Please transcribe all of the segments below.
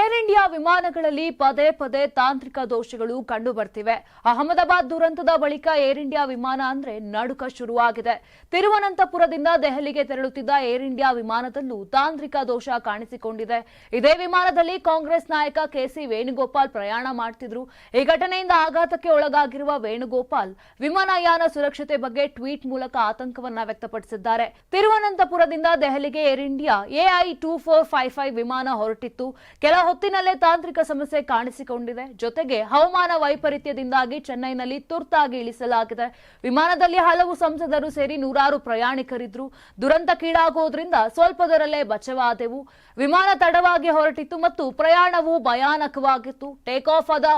Air India ವಿಮಾನಗಳಲ್ಲಿ ಪದೇ ಪದೇ ತಾಂತ್ರಿಕ ದೋಷಗಳು ಕಂಡು ಬರ್ತಿವೆ ಅಹಮದಾಬಾದ್ ದುರಂತದ ಬಳಿಕ ಏರ್ ಇಂಡಿಯಾ ವಿಮಾನ ಅಂದ್ರೆ ನಡುಕ ಶುರುವಾಗಿದೆ. ತಿರುವನಂತಪುರದಿಂದ ದೆಹಲಿಗೆ ತೆರಳುತ್ತಿದ್ದ ಏರ್ ಇಂಡಿಯಾ ವಿಮಾನದಲ್ಲೂ ತಾಂತ್ರಿಕ ದೋಷ ಕಾಣಿಸಿಕೊಂಡಿದೆ. ಇದೇ ವಿಮಾನದಲ್ಲಿ ಕಾಂಗ್ರೆಸ್ ನಾಯಕ ಕೆಸಿ ವೇಣುಗೋಪಾಲ್ ಪ್ರಯಾಣ ಮಾಡ್ತಿದ್ರು. ಈ ಘಟನೆಯಿಂದ ಆಘಾತಕ್ಕೆ ಒಳಗಾಗಿರುವ ವೇಣುಗೋಪಾಲ್ ವಿಮಾನಯಾನ ಸುರಕ್ಷತೆ ಬಗ್ಗೆ ಟ್ವೀಟ್ ಮೂಲಕ ಆತಂಕವನ್ನ ವ್ಯಕ್ತಪಡಿಸಿದ್ದಾರೆ. ತಿರುವನಂತಪುರದಿಂದ ದೆಹಲಿಗೆ Air India AI two four five five ವಿಮಾನ ಹೊರಟಿತ್ತು. ಕೆಲ ಹೊತ್ತಿನಲ್ಲೇ ತಾಂತ್ರಿಕ ಸಮಸ್ಯೆ ಕಾಣಿಸಿಕೊಂಡಿದೆ. ಜೊತೆಗೆ ಹವಾಮಾನ ವೈಪರೀತ್ಯದಿಂದಾಗಿ ಚೆನ್ನೈನಲ್ಲಿ ತುರ್ತಾಗಿ ಇಳಿಸಲಾಗಿದೆ. ವಿಮಾನದಲ್ಲಿ ಹಲವು ಸಂಸದರು ಸೇರಿ ನೂರಾರು ಪ್ರಯಾಣಿಕರಿದ್ರು. ದುರಂತಕ್ಕೀಡಾಗುವುದರಿಂದ ಸ್ವಲ್ಪದರಲ್ಲೇ ಬಚವಾದೆವು. ವಿಮಾನ ತಡವಾಗಿ ಹೊರಟಿತ್ತು ಮತ್ತು ಪ್ರಯಾಣವು ಭಯಾನಕವಾಗಿತ್ತು. ಟೇಕ್ ಆಫ್ ಆದ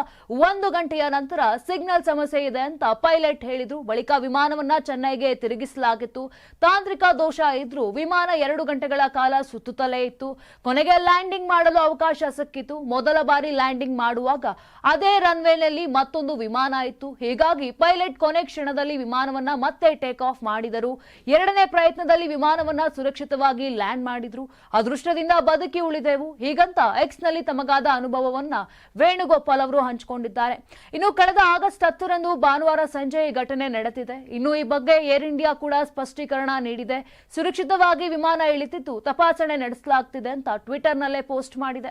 ಒಂದು ಗಂಟೆಯ ನಂತರ ಸಿಗ್ನಲ್ ಸಮಸ್ಯೆ ಇದೆ ಅಂತ ಪೈಲಟ್ ಹೇಳಿದ್ರು. ಬಳಿಕ ವಿಮಾನವನ್ನ ಚೆನ್ನೈಗೆ ತಿರುಗಿಸಲಾಗಿತ್ತು. ತಾಂತ್ರಿಕ ದೋಷ ಇದ್ರೂ ವಿಮಾನ ಎರಡು ಗಂಟೆಗಳ ಕಾಲ ಸುತ್ತುತ್ತಲೇ ಇತ್ತು. ಕೊನೆಗೆ ಲ್ಯಾಂಡಿಂಗ್ ಮಾಡಲು ಅವಕಾಶ ಸಿಕ್ಕಿತು ಮೊದಲ ಬಾರಿ ಲ್ಯಾಂಡಿಂಗ್ ಮಾಡುವಾಗ ಅದೇ ರನ್ವೇನಲ್ಲಿ ಮತ್ತೊಂದು ವಿಮಾನ ಇತ್ತು. ಹೀಗಾಗಿ ಪೈಲಟ್ ಕೊನೆ ಕ್ಷಣದಲ್ಲಿ ವಿಮಾನವನ್ನ ಮತ್ತೆ ಟೇಕ್ ಆಫ್ ಮಾಡಿದರು. ಎರಡನೇ ಪ್ರಯತ್ನದಲ್ಲಿ ವಿಮಾನವನ್ನ ಸುರಕ್ಷಿತವಾಗಿ ಲ್ಯಾಂಡ್ ಮಾಡಿದ್ರು. ಅದೃಷ್ಟದಿಂದ ಬದುಕಿ ಉಳಿದೆವು. ಹೀಗಂತ ಎಕ್ಸ್ನಲ್ಲಿ ತಮಗಾದ ಅನುಭವವನ್ನ ವೇಣುಗೋಪಾಲ್ ಅವರು ಹಂಚಿಕೊಂಡಿದ್ದಾರೆ. ಇನ್ನು ಕಳೆದ ಆಗಸ್ಟ್ ಹತ್ತರಂದು ಭಾನುವಾರ ಸಂಜೆ ಈ ಘಟನೆ ನಡೆದಿದೆ. ಇನ್ನು ಈ ಬಗ್ಗೆ ಏರ್ ಇಂಡಿಯಾ ಕೂಡ ಸ್ಪಷ್ಟೀಕರಣ ನೀಡಿದೆ. ಸುರಕ್ಷಿತವಾಗಿ ವಿಮಾನ ಇಳಿತಿದ್ದು ತಪಾಸಣೆ ನಡೆಸಲಾಗ್ತಿದೆ ಅಂತ ಟ್ವಿಟರ್ನಲ್ಲೇ ಪೋಸ್ಟ್ ಮಾಡಿದೆ.